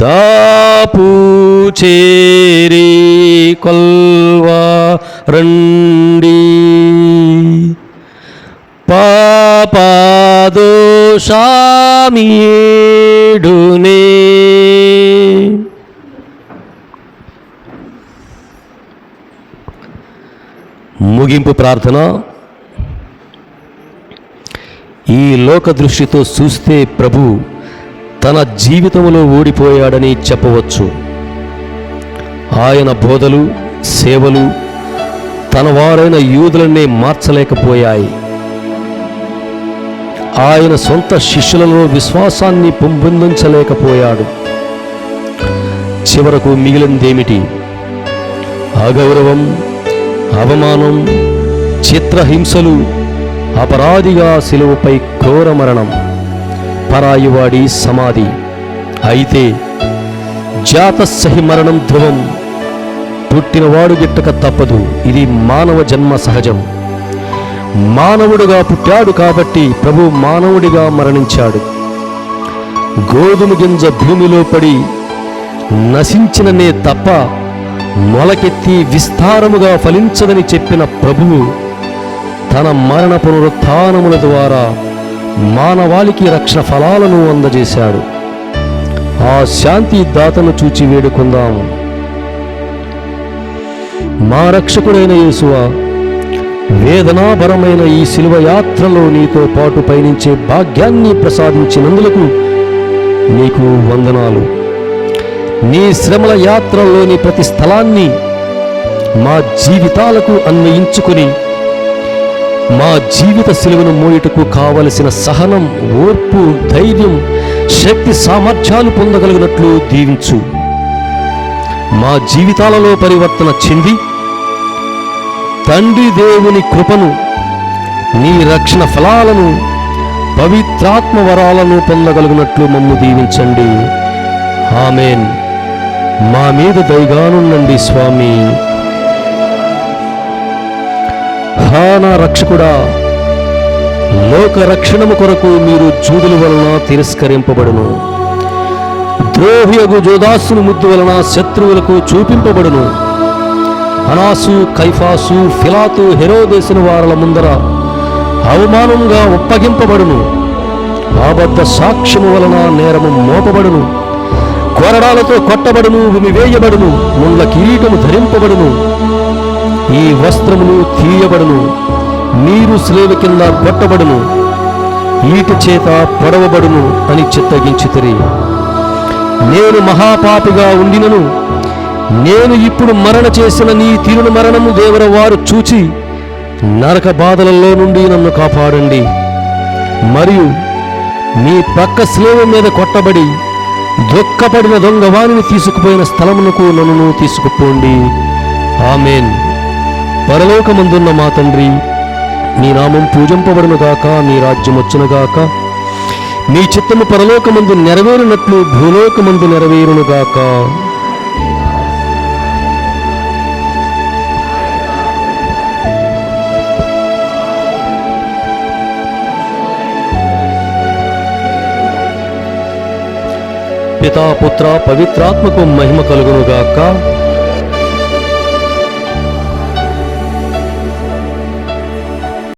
దాపూచేరి కొల్వా రండి. పాపాదోషామీడునే ముగింపు ప్రార్థన. ఈ లోక దృష్టితో చూస్తే ప్రభు తన జీవితంలో ఓడిపోయాడని చెప్పవచ్చు. ఆయన బోధలు సేవలు తన వారైన యూదులనే మార్చలేకపోయాయి. ఆయన సొంత శిష్యులలో విశ్వాసాన్ని పెంపొందించలేకపోయాడు. చివరకు మిగిలిందేమిటి? అగౌరవం అవమానం చిత్రహింసలు అపరాధిగా శిలువపై ఘోర మరణం. పరాయివాడి సమాధి. అయితే జాతసహి మరణం ధ్రువం. పుట్టినవాడు గిట్టక తప్పదు. ఇది మానవ జన్మ సహజం. మానవుడిగా పుట్టాడు కాబట్టి ప్రభు మానవుడిగా మరణించాడు. గోధుమ గింజ భూమిలో పడి నశించిననే తప్ప మొలకెత్తి విస్తారముగా ఫలించదని చెప్పిన ప్రభువు తన మరణ పునరుత్నముల ద్వారా మానవాళికి రక్షణ ఫలాలను అందజేశాడు. ఆ శాంతి దాతను చూచి వేడుకుందాము మా రక్షకుడైన యేసువ వేదనాభరమైన ఈ శిలువ యాత్రలో నీతో పాటు పయనించే భాగ్యాన్ని ప్రసాదించినందులకు నీకు వందనాలు. నీ శ్రమల యాత్రలోని ప్రతి స్థలాన్ని మా జీవితాలకు అన్వయించుకొని మా జీవిత సెలవును మోయుటకు కావలసిన సహనం ఓర్పు ధైర్యం శక్తి సామర్థ్యాలు పొందగలిగినట్లు దీవించు. మా జీవితాలలో పరివర్తన చెంది తండ్రి దేవుని కృపను నీ రక్షణ ఫలాలను పవిత్రాత్మ వరాలను పొందగలిగినట్లు మమ్ము దీవించండి. ఆమెన్. మా మీద దయగానుండండి స్వామి. ప్రధాన రక్షకుడా. లోక రక్షణము కొరకు మీరు జూదుల వలన తిరస్కరింపబడును. ద్రోహియగు జోదాసుని ముద్దు వలన శత్రువులకు చూపింపబడును. అనాసు కైఫాసు ఫిలాతు హెరోదేసిన వారల ముందర అవమానంగా ఒప్పగింపబడును. అబద్ధ సాక్ష్యము వలన నేరము మోపబడును. కొరడాలతో కొట్టబడును ఉమి వేయబడును ముళ్ళ కిరీటము ధరింపబడును. ఈ వస్త్రములు తీయబడును నీరు స్లేవ కింద కొట్టబడును ఈటి చేత పొడవబడును అని చిత్తగించితిరి. నేను మహాపాపిగా ఉండినను నేను ఇప్పుడు మరణ చేసిన నీ తీరును మరణము దేవర వారు చూచి నరక బాధలలో నుండి నన్ను కాపాడండి. మరియు నీ పక్క స్లేవ మీద కొట్టబడి దుఃఖపడిన దొంగవాణిని తీసుకుపోయిన స్థలమునకు నన్ను తీసుకుపోండి. ఆమెన్. పరలోకమందున్న మా తండ్రి నీ నామం పూజింపబడునుగాక నీ రాజ్యం వచ్చునుగాక నీ చిత్తము పరలోకమందు నెరవేరునట్లు భూలోకమందు నెరవేరునుగాక పితా పుత్ర పవిత్రాత్మకు మహిమ కలుగునుగాక